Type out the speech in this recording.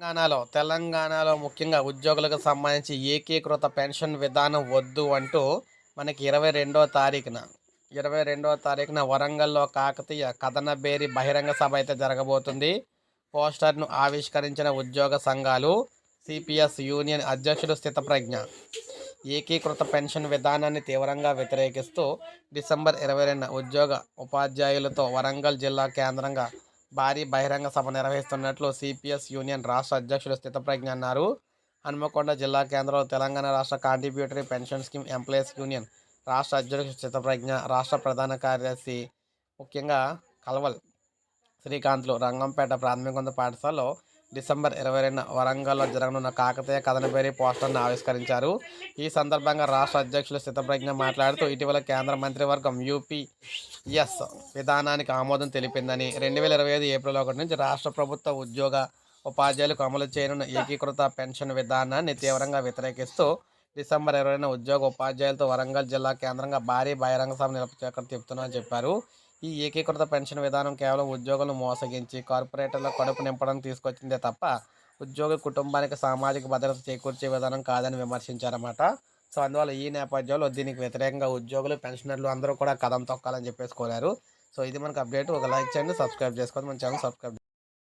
తెలంగాణలో తెలంగాణలో ముఖ్యంగా ఉద్యోగులకు సంబంధించి ఏకీకృత పెన్షన్ విధానం వద్దు అంటూ మనకి ఇరవై రెండో తారీఖున ఇరవై రెండవ తారీఖున వరంగల్లో కాకతీయ కథనబేరి బహిరంగ సభ అయితే జరగబోతుంది. పోస్టర్ను ఆవిష్కరించిన ఉద్యోగ సంఘాలు సిపిఎస్ యూనియన్ అధ్యక్షుడు స్థితప్రజ్ఞ. ఏకీకృత పెన్షన్ విధానాన్ని తీవ్రంగా వ్యతిరేకిస్తూ డిసెంబర్ ఇరవై రెండు ఉద్యోగ ఉపాధ్యాయులతో వరంగల్ జిల్లా కేంద్రంగా భారీ బహిరంగ సభ నిర్వహిస్తున్నట్లు సిపిఎస్ యూనియన్ రాష్ట్ర అధ్యక్షుడు స్థితప్రజ్ఞ అన్నారు. హనుమకొండ జిల్లా కేంద్రంలో తెలంగాణ రాష్ట్ర contributory pension scheme employees union రాష్ట్ర అధ్యక్షుడు స్థితప్రజ్ఞ రాష్ట్ర ప్రధాన కార్యదర్శి ముఖ్యంగా కల్వల్ శ్రీకాంత్లు రంగంపేట ప్రాథమికోన్నత పాఠశాలలో డిసెంబర్ ఇరవై రెండు వరంగల్లో జరగనున్న కాకతీయ కథనబేరి పోస్టర్ను ఆవిష్కరించారు. ఈ సందర్భంగా రాష్ట్ర అధ్యక్షులు స్థితప్రజ్ఞ మాట్లాడుతూ ఇటీవల కేంద్ర మంత్రివర్గం యూపీఎస్ విధానానికి ఆమోదం తెలిపిందని రెండు వేల ఇరవై ఐదు ఏప్రిల్ ఒకటి నుంచి రాష్ట్ర ప్రభుత్వ ఉద్యోగ ఉపాధ్యాయులకు అమలు చేయనున్న ఏకీకృత పెన్షన్ విధానాన్ని తీవ్రంగా వ్యతిరేకిస్తూ డిసెంబర్ ఇరవైన ఉద్యోగ ఉపాధ్యాయులతో వరంగల్ జిల్లా కేంద్రంగా భారీ బహిరంగ సభ నిలపచేకర్ చెప్తున్నా చెప్పారు. ఈ ఏకీకృత పెన్షన్ విధానం కేవలం ఉద్యోగులను మోసగించి కార్పొరేటర్ల కడుపు నింపడం తీసుకొచ్చిందే తప్ప ఉద్యోగి కుటుంబానికి సామాజిక భద్రత చేకూర్చే విధానం కాదని విమర్శించారన్నమాట. సో అందువల్ల ఈ నేపథ్యంలో దీనికి వ్యతిరేకంగా ఉద్యోగులు పెన్షనర్లు అందరూ కూడా కథం తొక్కాలని చెప్పేసి కోరారు. సో ఇది మనకు అప్డేట్. ఒక లైక్ చేయండి సబ్స్క్రైబ్ చేసుకోండి. మన ఛానల్ సబ్స్క్రైబ్